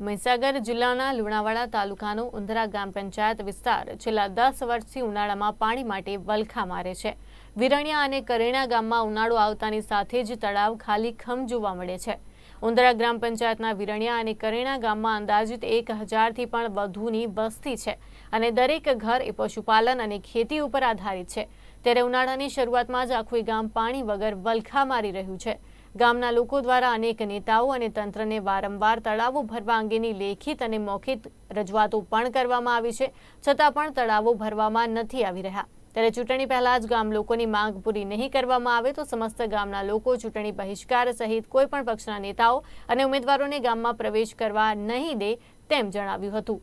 મહીસાગર જિલ્લાના લુણાવાડા તાલુકાનો ઉંદરા ગ્રામ પંચાયત વિસ્તાર છેલ્લા દસ વર્ષથી ઉનાળામાં પાણી માટે વલખા મારે છે. વિરણ્યા અને કરેણા ગામમાં ઉનાળો આવતાની સાથે જ તળાવ ખાલી ખમ જોવા મળે છે. ઉંદરા ગ્રામ પંચાયતના વિરણ્યા અને કરેણા ગામમાં અંદાજિત એક હજારથી પણ વધુની વસ્તી છે અને દરેક ઘર એ પશુપાલન અને ખેતી ઉપર આધારિત છે. ત્યારે ઉનાળાની શરૂઆતમાં જ આખું ગામ પાણી વગર વલખા મારી રહ્યું છે. ગામના લોકો દ્વારા અનેક નેતાઓ અને તંત્રને વારંવાર તળાવો ભરવા અંગેની લેખિત અને મૌખિત રજૂઆતો પણ કરવામાં આવી છે. છતાં પણ તળાવો ભરવામાં નથી આવી રહ્યા. ત્યારે ચૂંટણી પહેલા જ ગામ લોકોની માંગ પૂરી નહીં કરવામાં આવે તો સમસ્ત ગામના લોકો ચૂંટણી બહિષ્કાર સહિત કોઈપણ પક્ષના નેતાઓ અને ઉમેદવારોને ગામમાં પ્રવેશ કરવા નહીં દે તેમ જણાવ્યું હતું.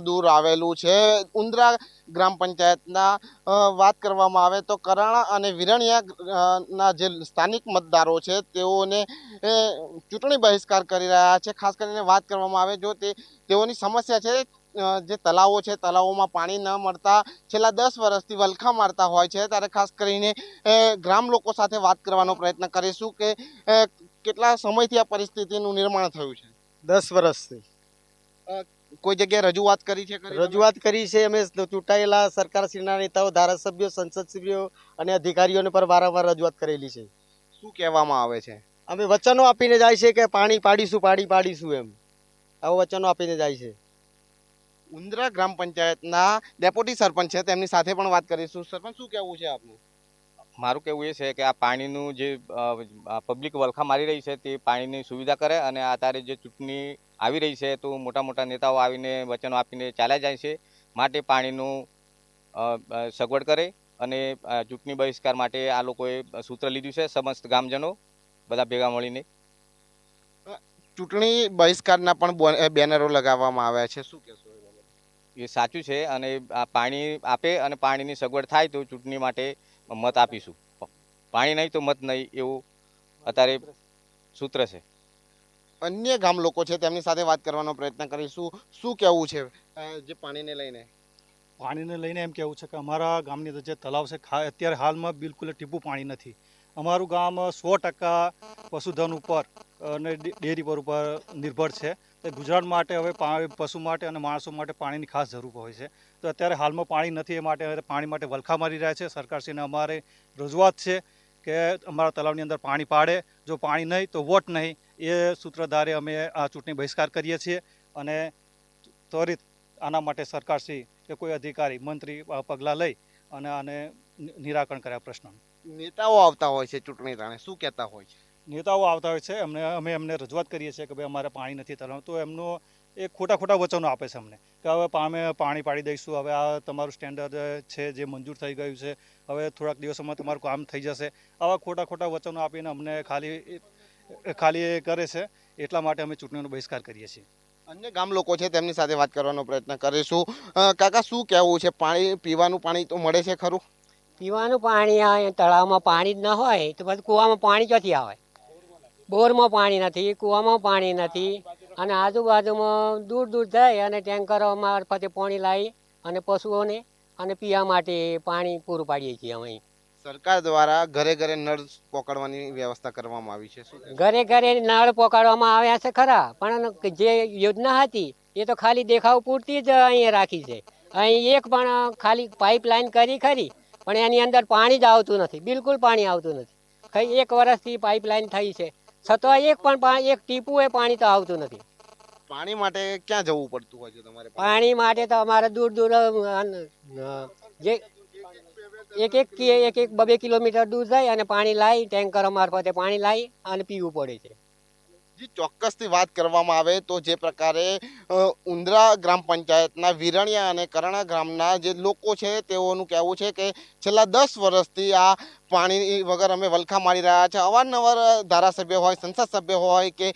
દૂર આવેલું છે. ઉંદરા ગ્રામ પંચાયતના વાત કરવામાં આવે તો કરાણા અને વિરણિયાના જે સ્થાનિક મતદારો છે, તેઓને ચૂંટણી બહિષ્કાર કરી રહ્યા છે. ખાસ કરીને વાત કરવામાં આવે જો તે, તેઓની સમસ્યા છે જે તલાવો છે, તલાવોમાં પાણી ન મળતા છેલ્લા દસ વર્ષથી વલખા મારતા હોય છે. ત્યારે ખાસ કરીને ગ્રામ લોકો સાથે વાત કરવાનો પ્રયત્ન કરીશું કે કેટલા સમયથી આ પરિસ્થિતિનું નિર્માણ થયું છે? દસ વર્ષથી. કોઈ જગ્યાએ રજૂઆત કરી છે રજૂઆત કરી છે. અમે ચૂંટાયેલા સરકારશ્રીના નેતાઓ ધારાસભ્યો સંસદસભ્યો અને અધિકારીઓને પર વારંવાર રજૂઆત કરેલી છે. શું કહેવામાં આવે છે? અમે વચનો આપીને જાય છે કે પાણી પાડીશું પાણી પાડીશું એમ. આવો વચનો આપીને જાય છે. ઉંદરા ગ્રામ પંચાયતના ડેપ્યુટી સરપંચ છે. તેમની સાથે પણ વાત કરીશું. સરપંચ શું કહેવું છે આપનું? મારું કહેવું એ છે કે આ પાણીનું જે પબ્લિક વલખા મારી રહી છે તે પાણીની સુવિધા કરે અને અત્યારે જે ચૂંટણી આવી રહી છે તો મોટા મોટા નેતાઓ આવીને વચનો આપીને ચાલ્યા જાય છે માટે પાણીનું સગવડ કરે અને ચૂંટણી બહિષ્કાર માટે આ લોકોએ સૂત્ર લીધું છે સમસ્ત ગામજનો બધા ભેગા મળીને. ચૂંટણી બહિષ્કારના પણ બોન- બેનરો લગાવવામાં આવ્યા છે શું કહેશો એ એ સાચું છે અને આ પાણી આપે અને પાણીની સગવડ થાય તો ચૂંટણી માટે મત આપીશું. પાણી નહીં તો મત નહીં એવું અત્યારે સૂત્ર છે. અન્ય ગામ લોકો છે તેમની સાથે વાત કરવાનો પ્રયત્ન કરીશું. શું કહેવું છે જે પાણીને લઈને? પાણીને લઈને એમ કહેવું છે કે અમારા ગામની અંદર જે તલાવ છે અત્યારે હાલમાં બિલકુલ ટીપું પાણી નથી. અમારું ગામ સો ટકા પશુધન ઉપર અને ડે- ડેરી પર ઉપર નિર્ભર છે. તો ગુજરાત માટે હવે પશુ માટે અને માણસો માટે પાણીની ખાસ જરૂર હોય છે. તો અત્યારે હાલમાં પાણી નથી, એ માટે પાણી માટે વલખા મારી રહ્યા છે. સરકારશ્રીને અમારે રજૂઆત છે કે અમારા તળાવની અંદર પાણી પાડે. જો પાણી નહીં તો વોટ નહીં. એ સૂત્રધારે અમે આ ચૂંટણી બહિષ્કાર કરીએ છીએ અને ત્વરિત આના માટે સરકારશ્રી કે કોઈ અધિકારી, મંત્રી પગલાં લઈ અને આને નિરાકરણ કર્યા પ્રશ્ન નેતાઓ આવતા હોય છે ચૂંટણી ટાણે. શું કહેતા હોય છે? નેતાઓ આવતા હોય છે એમને અમે એમને રજૂઆત કરીએ છીએ કે ભાઈ અમારે પાણી નથી તરવાનું. તો એમનો એ ખોટા ખોટા વચનો આપે છે અમને કે હવે અમે પાણી પાડી દઈશું હવે આ તમારું સ્ટેન્ડર્ડ છે જે મંજૂર થઈ ગયું છે હવે થોડાક દિવસોમાં તમારું કામ થઈ જશે. આવા ખોટા ખોટા વચનો આપીને અમને ખાલી ખાલી એ કરે છે એટલા માટે અમે ચૂંટણીનો બહિષ્કાર કરીએ છીએ. અન્ય ગામ લોકો છે તેમની સાથે વાત કરવાનો પ્રયત્ન કરીશું. કાકા શું કહેવું છે? પાણી પીવાનું પાણી તો મળે છે ખરું? પીવાનું પાણી આ તળાવમાં પાણી જ ન હોય તો પછી કૂવામાં પાણી ક્યાંથી આવે? બોરમાં પાણી નથી કૂવામાં પાણી નથી અને આજુબાજુમાં દૂર દૂર જાય અને ટેન્કરો મારફતે પાણી લાવી અને પશુઓને અને પીવા માટે પાણી પૂરું પાડીએ છીએ અમે. અહીં. સરકાર દ્વારા ઘરે ઘરે નળ પકડવાની વ્યવસ્થા કરવામાં આવી છે ઘરે ઘરે નળ પોકાડવામાં આવ્યા છે ખરા પણ જે યોજના હતી એ તો ખાલી દેખાવ પૂરતી જ અહીંયા રાખી છે. અહીં એક પણ ખાલી પાઇપલાઇન કરી ખરી પણ એની અંદર પાણી જ આવતું નથી બિલકુલ પાણી આવતું નથી. ખાઈ એક વર્ષથી પાઇપલાઇન થઈ છે. છતાં એક પણ એક ટીપું એ પાણી તો આવતું નથી. પાણી માટે ક્યાં જવું પડતું હોય છે તમારે પાણી? માટે તો અમારે દૂર દૂર જે એક એક કે- એક એક બબે કિલોમીટર દૂર જાય અને પાણી લાવી ટેન્કર મારફતે પાણી લાવી અને પીવું પડે છે. જે ચોક્કસથી વાત કરવામાં આવે તો જે પ્રકારે ઉંદરા ગ્રામ પંચાયતના વિરણિયા અને કરણા ગ્રામના જે લોકો છે તેઓનું કહેવું છે કે છેલ્લા દસ વર્ષથી આ પાણી વગર અમે વલખા મારી રહ્યા છે. અવારનવાર ધારાસભ્ય હોય, સંસદ સભ્ય હોય કે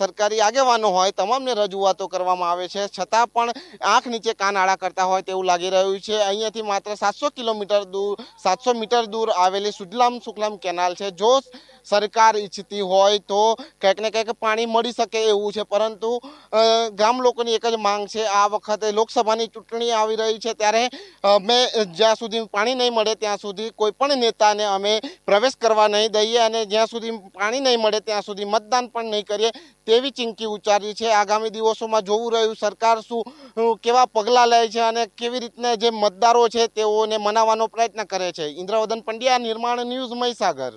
સરકારી આગેવાનો હોય, તમામને રજૂઆતો કરવામાં આવે છે. છતાં પણ આંખ નીચે કાન આડા કરતા હોય તેવું લાગી રહ્યું છે. અહીંયાથી માત્ર સાતસો કિલોમીટર દૂર, સાતસો મીટર દૂર આવેલી સુજલામ સુખલામ કેનાલ છે. જો સરકાર ઈચ્છતી હોય તો કંઈક ને ક્યાંક પાણી મળી શકે એવું છે. પરંતુ ગામ લોકોની એક જ માંગ છે. આ વખતે લોકસભાની ચૂંટણી આવી રહી છે. ત્યારે અમે જ્યાં સુધી પાણી નહીં મળે ત્યાં સુધી કોઈ પણ નેતાને મતદારોને અમે પ્રવેશ કરવા નહીં દઈએ અને જ્યાં સુધી પાણી નહીં મળે ત્યાં સુધી મતદાન પણ નહીં કરીએ તેવી ચીમકી ઉચ્ચારી છે. આગામી દિવસોમાં જોવું રહ્યું સરકાર શું કેવા પગલાં લે છે અને કેવી રીતના જે મતદારો છે તેઓને મનાવવાનો પ્રયત્ન કરે છે. ઇન્દ્રવદન પંડ્યા, નિર્માણ ન્યૂઝ મહીસાગર.